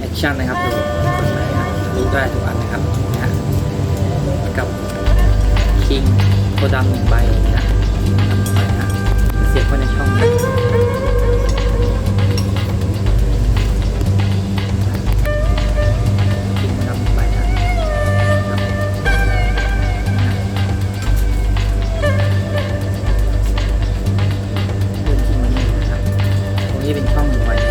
แอคชั่นนะครับดูกดไปนะรู้ได้ทุกอันนะครับนะกับคิงโคดำหนึ่งใบนะนำไปนะเสียบไว้ในช่องนะคิงโคดำหนึ่งใบนะครับเริ่มที่มันนี่นะครับตรงนี้เป็นช่องหนึ่งไว้